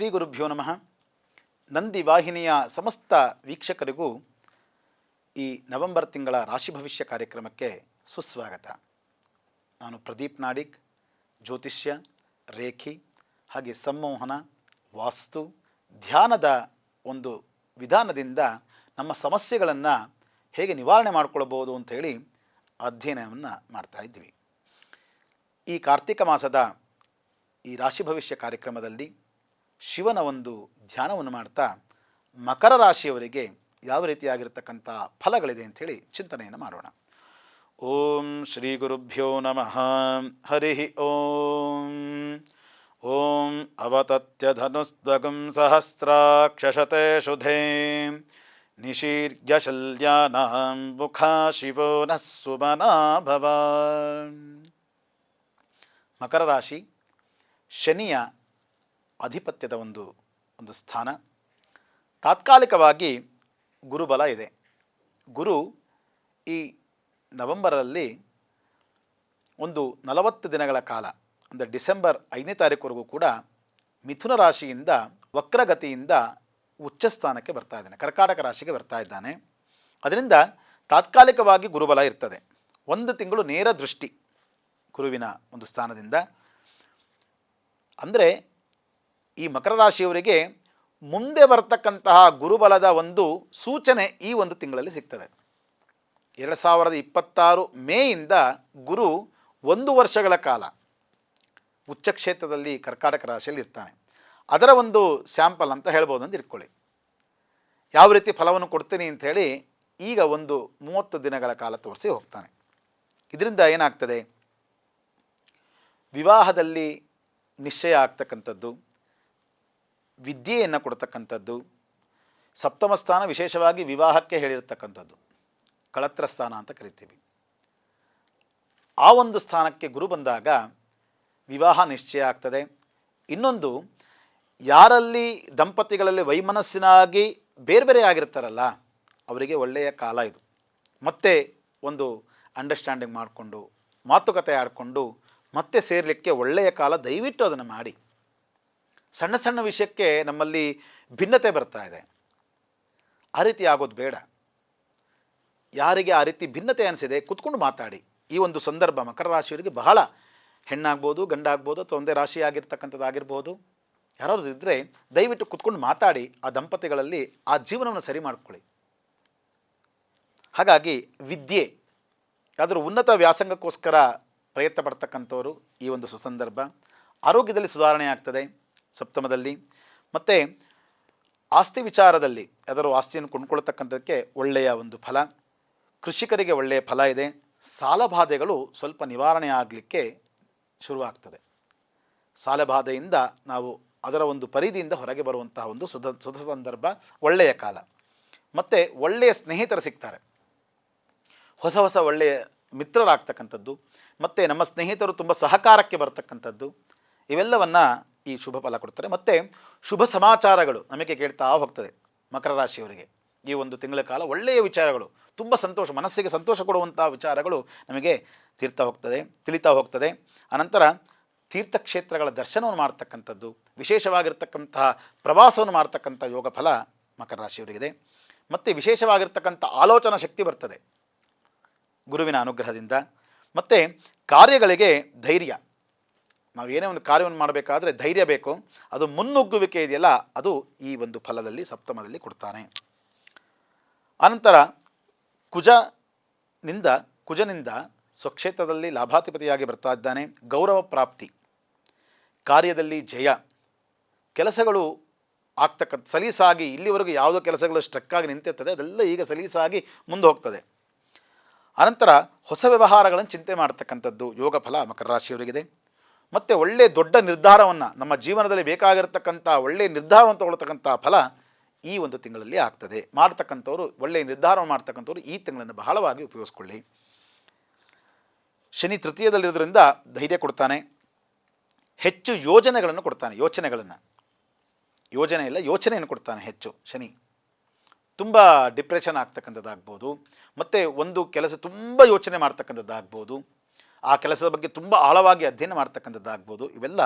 ಶ್ರೀ ಗುರುಭ್ಯೋ ನಮಃ. ನಂದಿ ವಾಹಿನಿಯ ಸಮಸ್ತ ವೀಕ್ಷಕರಿಗೂ ಈ ನವೆಂಬರ್ ತಿಂಗಳ ರಾಶಿ ಭವಿಷ್ಯ ಕಾರ್ಯಕ್ರಮಕ್ಕೆ ಸುಸ್ವಾಗತ. ನಾನು ಪ್ರದೀಪ್ ನಾಡಿಕ್ ಜ್ಯೋತಿಷ್ಯ, ರೇಖಿ, ಹಾಗೆ ಸಂಮೋಹನ, ವಾಸ್ತು, ಧ್ಯಾನದ ಒಂದು ವಿಧಾನದಿಂದ ನಮ್ಮ ಸಮಸ್ಯೆಗಳನ್ನು ಹೇಗೆ ನಿವಾರಣೆ ಮಾಡಿಕೊಳ್ಬೋದು ಅಂತ ಹೇಳಿ ಅಧ್ಯಯನವನ್ನು ಮಾಡ್ತಾ ಇದ್ವಿ ಈ ಕಾರ್ತಿಕ ಮಾಸದ ಈ ರಾಶಿ ಭವಿಷ್ಯ ಕಾರ್ಯಕ್ರಮದಲ್ಲಿ ಶಿವನ ಒಂದು ಧ್ಯಾನವನ್ನು ಮಾಡ್ತಾ ಮಕರ ರಾಶಿಯವರಿಗೆ ಯಾವ ರೀತಿಯಾಗಿರ್ತಕ್ಕಂಥ ಫಲಗಳಿದೆ ಅಂಥೇಳಿ ಚಿಂತನೆಯನ್ನು ಮಾಡೋಣ. ಓಂ ಶ್ರೀ ಗುರುಭ್ಯೋ ನಮಃ. ಹರಿ ಓಂ. ಓಂ ಅವತತ್ಯಧನುಸ್ತ್ವಗಂ ಸಹಸ್ರಾಕ್ಷಶತೆ ಶುಧೇ ನಿಶೀರ್ಯ ಶಲ್ಯಾನಾಂ ಮುಖಾ ಶಿವೋ ನಃ ಸುಮನಾಭವ ಮಕರ ರಾಶಿ ಶನಿಯ ಆಧಿಪತ್ಯದ ಒಂದು ಒಂದು ಸ್ಥಾನ. ತಾತ್ಕಾಲಿಕವಾಗಿ ಗುರುಬಲ ಇದೆ. ಗುರು ಈ ನವೆಂಬರಲ್ಲಿ ಒಂದು ನಲವತ್ತು ದಿನಗಳ ಕಾಲ, ಅಂದರೆ ಡಿಸೆಂಬರ್ ಐದನೇ ತಾರೀಕುವರೆಗೂ ಕೂಡ ಮಿಥುನ ರಾಶಿಯಿಂದ ವಕ್ರಗತಿಯಿಂದ ಉಚ್ಚ ಸ್ಥಾನಕ್ಕೆ ಬರ್ತಾ ಇದ್ದಾನೆ. ಕರ್ಕಾಟಕ ರಾಶಿಗೆ ಬರ್ತಾ ಇದ್ದಾನೆ. ಅದರಿಂದ ತಾತ್ಕಾಲಿಕವಾಗಿ ಗುರುಬಲ ಇರ್ತದೆ. ಒಂದು ತಿಂಗಳು ನೇರ ದೃಷ್ಟಿ ಗುರುವಿನ ಒಂದು ಸ್ಥಾನದಿಂದ. ಅಂದರೆ ಈ ಮಕರ ರಾಶಿಯವರಿಗೆ ಮುಂದೆ ಬರ್ತಕ್ಕಂತಹ ಗುರುಬಲದ ಒಂದು ಸೂಚನೆ ಈ ಒಂದು ತಿಂಗಳಲ್ಲಿ ಸಿಗ್ತದೆ. ಎರಡು ಸಾವಿರದ ಇಪ್ಪತ್ತಾರು ಮೇಯಿಂದ ಗುರು ಒಂದು ವರ್ಷಗಳ ಕಾಲ ಉಚ್ಚಕ್ಷೇತ್ರದಲ್ಲಿ ಕರ್ಕಾಟಕ ರಾಶಿಯಲ್ಲಿ ಇರ್ತಾನೆ. ಅದರ ಒಂದು ಸ್ಯಾಂಪಲ್ ಅಂತ ಹೇಳ್ಬೋದು ಅಂತ ಇಟ್ಕೊಳ್ಳಿ. ಯಾವ ರೀತಿ ಫಲವನ್ನು ಕೊಡ್ತೀನಿ ಅಂಥೇಳಿ ಈಗ ಒಂದು ಮೂವತ್ತು ದಿನಗಳ ಕಾಲ ತೋರಿಸಿ ಹೋಗ್ತಾನೆ. ಇದರಿಂದ ಏನಾಗ್ತದೆ? ವಿವಾಹದಲ್ಲಿ ನಿಶ್ಚಯ ಆಗ್ತಕ್ಕಂಥದ್ದು ವಿದ್ಯೆಯನ್ನು ಕೊಡ್ತಕ್ಕಂಥದ್ದು, ಸಪ್ತಮ ಸ್ಥಾನ ವಿಶೇಷವಾಗಿ ವಿವಾಹಕ್ಕೆ ಹೇಳಿರ್ತಕ್ಕಂಥದ್ದು, ಕಳತ್ರ ಸ್ಥಾನ ಅಂತ ಕರಿತೀವಿ. ಆ ಒಂದು ಸ್ಥಾನಕ್ಕೆ ಗುರು ಬಂದಾಗ ವಿವಾಹ ನಿಶ್ಚಯ ಆಗ್ತದೆ. ಇನ್ನೊಂದು, ಯಾರಲ್ಲಿ ದಂಪತಿಗಳಲ್ಲಿ ವೈಮನಸ್ಸಿನಾಗಿ ಬೇರೆ ಬೇರೆ ಆಗಿರ್ತಾರಲ್ಲ, ಅವರಿಗೆ ಒಳ್ಳೆಯ ಕಾಲ ಇದು. ಮತ್ತೆ ಒಂದು ಅಂಡರ್ಸ್ಟ್ಯಾಂಡಿಂಗ್ ಮಾಡಿಕೊಂಡು, ಮಾತುಕತೆ ಆಡಿಕೊಂಡು, ಮತ್ತೆ ಸೇರಲಿಕ್ಕೆ ಒಳ್ಳೆಯ ಕಾಲ ದಯವಿಟ್ಟು ಅದನ್ನು ಮಾಡಿ. ಸಣ್ಣ ಸಣ್ಣ ವಿಷಯಕ್ಕೆ ನಮ್ಮಲ್ಲಿ ಭಿನ್ನತೆ ಬರ್ತಾ ಇದೆ. ಆ ರೀತಿ ಆಗೋದು ಬೇಡ. ಯಾರಿಗೆ ಆ ರೀತಿ ಭಿನ್ನತೆ ಅನಿಸಿದೆ ಕುತ್ಕೊಂಡು ಮಾತಾಡಿ. ಈ ಒಂದು ಸಂದರ್ಭ ಮಕರ ರಾಶಿಯವರಿಗೆ ಬಹಳ ಹೆಣ್ಣಾಗ್ಬೋದು, ಗಂಡಾಗ್ಬೋದು, ಅಥವಾ ಒಂದೇ ರಾಶಿ ಆಗಿರ್ತಕ್ಕಂಥದ್ದು ಆಗಿರ್ಬೋದು. ಯಾರಾದ್ರು ಇದ್ದರೆ ದಯವಿಟ್ಟು ಕುತ್ಕೊಂಡು ಮಾತಾಡಿ ಆ ದಂಪತಿಗಳಲ್ಲಿ ಆ ಜೀವನವನ್ನು ಸರಿ ಮಾಡ್ಕೊಳ್ಳಿ. ಹಾಗಾಗಿ ವಿದ್ಯೆ, ಯಾವುದಾದ್ರೂ ಉನ್ನತ ವ್ಯಾಸಂಗಕ್ಕೋಸ್ಕರ ಪ್ರಯತ್ನ ಪಡ್ತಕ್ಕಂಥವರು ಈ ಒಂದು ಸುಸಂದರ್ಭ. ಆರೋಗ್ಯದಲ್ಲಿ ಸುಧಾರಣೆ ಆಗ್ತದೆ. ಸಪ್ತಮದಲ್ಲಿ. ಮತ್ತು ಆಸ್ತಿ ವಿಚಾರದಲ್ಲಿ ಯಾವ್ದಾದ್ರು ಆಸ್ತಿಯನ್ನು ಕೊಂಡ್ಕೊಳ್ತಕ್ಕಂಥದಕ್ಕೆ ಒಳ್ಳೆಯ ಒಂದು ಫಲ. ಕೃಷಿಕರಿಗೆ ಒಳ್ಳೆಯ ಫಲ ಇದೆ. ಸಾಲಬಾಧೆಗಳು ಸ್ವಲ್ಪ ನಿವಾರಣೆ ಆಗಲಿಕ್ಕೆ ಶುರುವಾಗ್ತದೆ. ಸಾಲಬಾಧೆಯಿಂದ ನಾವು ಅದರ ಒಂದು ಪರಿಧಿಯಿಂದ ಹೊರಗೆ ಬರುವಂತಹ ಒಂದು ಸುಧ ಸುಧ ಸಂದರ್ಭ ಒಳ್ಳೆಯ ಕಾಲ. ಮತ್ತು ಒಳ್ಳೆಯ ಸ್ನೇಹಿತರು ಸಿಗ್ತಾರೆ. ಹೊಸ ಹೊಸ ಒಳ್ಳೆಯ ಮಿತ್ರರಾಗ್ತಕ್ಕಂಥದ್ದು. ಮತ್ತು ನಮ್ಮ ಸ್ನೇಹಿತರು ತುಂಬ ಸಹಕಾರಕ್ಕೆ ಬರ್ತಕ್ಕಂಥದ್ದು. ಇವೆಲ್ಲವನ್ನು ಈ ಶುಭ ಫಲ ಕೊಡ್ತಾರೆ. ಮತ್ತು ಶುಭ ಸಮಾಚಾರಗಳು ನಮಗೆ ಕೇಳ್ತಾ ಹೋಗ್ತದೆ ಮಕರ ರಾಶಿಯವರಿಗೆ. ಈ ಒಂದು ತಿಂಗಳ ಕಾಲ ಒಳ್ಳೆಯ ವಿಚಾರಗಳು, ತುಂಬ ಸಂತೋಷ, ಮನಸ್ಸಿಗೆ ಸಂತೋಷ ಕೊಡುವಂಥ ವಿಚಾರಗಳು ನಮಗೆ ತೀರ್ತಾ ಹೋಗ್ತದೆ, ತಿಳಿತಾ ಹೋಗ್ತದೆ. ಅನಂತರ ತೀರ್ಥಕ್ಷೇತ್ರಗಳ ದರ್ಶನವನ್ನು ಮಾಡ್ತಕ್ಕಂಥದ್ದು, ವಿಶೇಷವಾಗಿರ್ತಕ್ಕಂತಹ ಪ್ರವಾಸವನ್ನು ಮಾಡ್ತಕ್ಕಂಥ ಯೋಗ ಫಲ ಮಕರ ರಾಶಿಯವರಿಗಿದೆ. ಮತ್ತು ವಿಶೇಷವಾಗಿರ್ತಕ್ಕಂಥ ಆಲೋಚನಾ ಶಕ್ತಿ ಬರ್ತದೆ ಗುರುವಿನ ಅನುಗ್ರಹದಿಂದ. ಮತ್ತು ಕಾರ್ಯಗಳಿಗೆ ಧೈರ್ಯ ನಾವು ಏನೇ ಒಂದು ಕಾರ್ಯವನ್ನು ಮಾಡಬೇಕಾದ್ರೆ ಧೈರ್ಯ ಬೇಕು. ಅದು ಮುನ್ನುಗ್ಗುವಿಕೆ ಇದೆಯಲ್ಲ, ಅದು ಈ ಒಂದು ಫಲದಲ್ಲಿ, ಸಪ್ತಮದಲ್ಲಿ ಕೊಡ್ತಾನೆ. ಅನಂತರ ಕುಜನಿಂದ ಕುಜನಿಂದ ಸ್ವಕ್ಷೇತ್ರದಲ್ಲಿ ಲಾಭಾಧಿಪತಿಯಾಗಿ ಬರ್ತಾ ಇದ್ದಾನೆ. ಗೌರವ ಪ್ರಾಪ್ತಿ, ಕಾರ್ಯದಲ್ಲಿ ಜಯ. ಕೆಲಸಗಳು ಆಗ್ತಕ್ಕಂಥ ಸಲೀಸಾಗಿ, ಇಲ್ಲಿವರೆಗೂ ಯಾವುದೋ ಕೆಲಸಗಳು ಸ್ಟ್ರಕ್ಕಾಗಿ ನಿಂತಿರ್ತದೆ, ಅದೆಲ್ಲ ಈಗ ಸಲೀಸಾಗಿ ಮುಂದೆ ಹೋಗ್ತದೆ. ಅನಂತರ ಹೊಸ ವ್ಯವಹಾರಗಳನ್ನು ಚಿಂತೆ ಮಾಡ್ತಕ್ಕಂಥದ್ದು ಯೋಗ ಫಲ ಮಕರ ರಾಶಿಯವರಿಗಿದೆ. ಮತ್ತು ಒಳ್ಳೆಯ ದೊಡ್ಡ ನಿರ್ಧಾರವನ್ನು ನಮ್ಮ ಜೀವನದಲ್ಲಿ ಬೇಕಾಗಿರತಕ್ಕಂಥ ಒಳ್ಳೆಯ ನಿರ್ಧಾರವನ್ನು ತಗೊಳ್ತಕ್ಕಂಥ ಫಲ ಈ ಒಂದು ತಿಂಗಳಲ್ಲಿ ಆಗ್ತದೆ. ಮಾಡ್ತಕ್ಕಂಥವ್ರು ಒಳ್ಳೆಯ ನಿರ್ಧಾರವನ್ನು ಮಾಡ್ತಕ್ಕಂಥವ್ರು ಈ ತಿಂಗಳನ್ನು ಬಹಳವಾಗಿ ಉಪಯೋಗಿಸ್ಕೊಳ್ಳಿ. ಶನಿ ತೃತೀಯದಲ್ಲಿರೋದ್ರಿಂದ ಧೈರ್ಯ ಕೊಡ್ತಾನೆ. ಹೆಚ್ಚು ಯೋಜನೆಗಳನ್ನು ಕೊಡ್ತಾನೆ, ಯೋಚನೆಗಳನ್ನು. ಯೋಜನೆ ಇಲ್ಲ, ಯೋಚನೆಯನ್ನು ಕೊಡ್ತಾನೆ ಹೆಚ್ಚು ಶನಿ. ತುಂಬ ಡಿಪ್ರೆಷನ್ ಆಗ್ತಕ್ಕಂಥದ್ದಾಗ್ಬೋದು. ಮತ್ತು ಒಂದು ಕೆಲಸ ತುಂಬ ಯೋಚನೆ ಮಾಡ್ತಕ್ಕಂಥದ್ದಾಗ್ಬೋದು. ಆ ಕೆಲಸದ ಬಗ್ಗೆ ತುಂಬ ಆಳವಾಗಿ ಅಧ್ಯಯನ ಮಾಡ್ತಕ್ಕಂಥದ್ದಾಗ್ಬೋದು. ಇವೆಲ್ಲ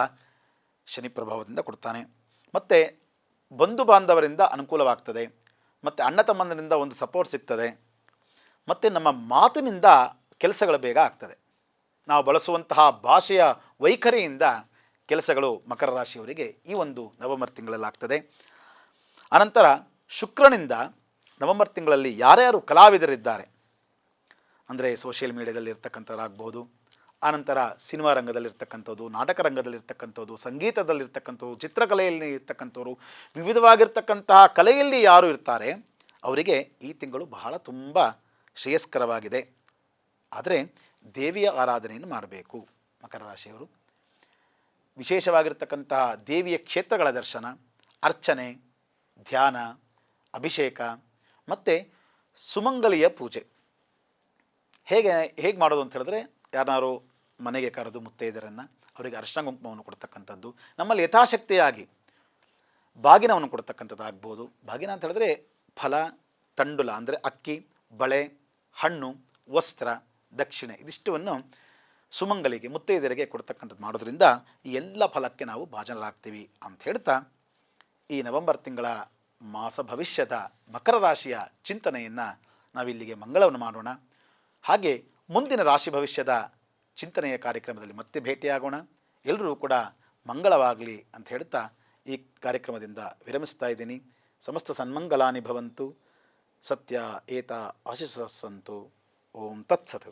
ಶನಿ ಪ್ರಭಾವದಿಂದ ಕೊಡ್ತಾನೆ. ಮತ್ತು ಬಂಧು ಬಾಂಧವರಿಂದ ಅನುಕೂಲವಾಗ್ತದೆ. ಮತ್ತು ಅಣ್ಣ ತಮ್ಮಂದರಿಂದ ಒಂದು ಸಪೋರ್ಟ್ ಸಿಗ್ತದೆ. ಮತ್ತು ನಮ್ಮ ಮಾತಿನಿಂದ ಕೆಲಸಗಳು ಬೇಗ ಆಗ್ತದೆ. ನಾವು ಬಳಸುವಂತಹ ಭಾಷೆಯ ವೈಖರಿಯಿಂದ ಕೆಲಸಗಳು ಮಕರ ರಾಶಿಯವರಿಗೆ ಈ ಒಂದು ನವಂಬರ್ ತಿಂಗಳಲ್ಲಾಗ್ತದೆ. ಅನಂತರ ಶುಕ್ರನಿಂದ ನವೆಂಬರ್ ತಿಂಗಳಲ್ಲಿ ಯಾರ್ಯಾರು ಕಲಾವಿದರಿದ್ದಾರೆ. ಅಂದರೆ ಸೋಷಿಯಲ್ ಮೀಡಿಯಾದಲ್ಲಿ ಇರ್ತಕ್ಕಂಥವ್ರಾಗ್ಬೋದು ಆನಂತರ ಸಿನಿಮಾ ರಂಗದಲ್ಲಿರ್ತಕ್ಕಂಥದ್ದು, ನಾಟಕ ರಂಗದಲ್ಲಿರ್ತಕ್ಕಂಥದ್ದು ಸಂಗೀತದಲ್ಲಿರ್ತಕ್ಕಂಥವ್ರು ಚಿತ್ರಕಲೆಯಲ್ಲಿ ಇರ್ತಕ್ಕಂಥವ್ರು, ವಿವಿಧವಾಗಿರ್ತಕ್ಕಂತಹ ಕಲೆಯಲ್ಲಿ ಯಾರು ಇರ್ತಾರೆ, ಅವರಿಗೆ ಈ ತಿಂಗಳು ಬಹಳ ತುಂಬ ಶ್ರೇಯಸ್ಕರವಾಗಿದೆ. ಆದರೆ ದೇವಿಯ ಆರಾಧನೆಯನ್ನು ಮಾಡಬೇಕು, ಮಕರ ರಾಶಿಯವರು. ವಿಶೇಷವಾಗಿರ್ತಕ್ಕಂತಹ ದೇವಿಯ ಕ್ಷೇತ್ರಗಳ ದರ್ಶನ, ಅರ್ಚನೆ, ಧ್ಯಾನ, ಅಭಿಷೇಕ, ಮತ್ತು ಸುಮಂಗಲಿಯ ಪೂಜೆ. ಹೇಗೆ ಹೇಗೆ ಮಾಡೋದು ಅಂತ ಹೇಳಿದ್ರೆ ಯಾರು ಮನೆಗೆ ಕರೆದು ಮುತ್ತೈದರನ್ನು ಅವರಿಗೆ ಅರ್ಶನ ಕುಂಕುಮವನ್ನು ಕೊಡ್ತಕ್ಕಂಥದ್ದು, ನಮ್ಮಲ್ಲಿ ಯಥಾಶಕ್ತಿಯಾಗಿ ಬಾಗಿನವನ್ನು ಕೊಡ್ತಕ್ಕಂಥದ್ದು ಆಗ್ಬೋದು. ಬಾಗಿನ ಅಂತ ಹೇಳಿದ್ರೆ ಫಲ, ತಂಡುಲ ಅಂದರೆ ಅಕ್ಕಿ, ಬಳೆ, ಹಣ್ಣು, ವಸ್ತ್ರ, ದಕ್ಷಿಣೆ ಇದಿಷ್ಟವನ್ನು ಸುಮಂಗಲಿಗೆ, ಮುತ್ತೈದೆಯರಿಗೆ ಕೊಡ್ತಕ್ಕಂಥದ್ದು ಮಾಡೋದ್ರಿಂದ ಈ ಎಲ್ಲ ಫಲಕ್ಕೆ ನಾವು ಭಾಜನರಾಗ್ತೀವಿ ಅಂತ ಹೇಳ್ತಾ ಈ ನವೆಂಬರ್ ತಿಂಗಳ ಮಾಸ ಭವಿಷ್ಯದ ಮಕರ ರಾಶಿಯ ಚಿಂತನೆಯನ್ನು ನಾವಿಲ್ಲಿಗೆ ಮಂಗಳವನ್ನು ಮಾಡೋಣ. ಹಾಗೆ ಮುಂದಿನ ರಾಶಿ ಭವಿಷ್ಯದ ಚಿಂತನೆಯ ಕಾರ್ಯಕ್ರಮದಲ್ಲಿ ಮತ್ತೆ ಭೇಟಿಯಾಗೋಣ. ಎಲ್ಲರೂ ಕೂಡ ಮಂಗಳವಾಗಲಿ ಅಂತ ಹೇಳ್ತಾ ಈ ಕಾರ್ಯಕ್ರಮದಿಂದ ವಿರಮಿಸ್ತಾ ಇದ್ದೀನಿ. ಸಮಸ್ತ ಸನ್ಮಂಗಲಾನಿ ಭವಂತು. ಸತ್ಯ ಏತ ಆಶಿಸಂತು ಓಂ ತತ್ಸತ್.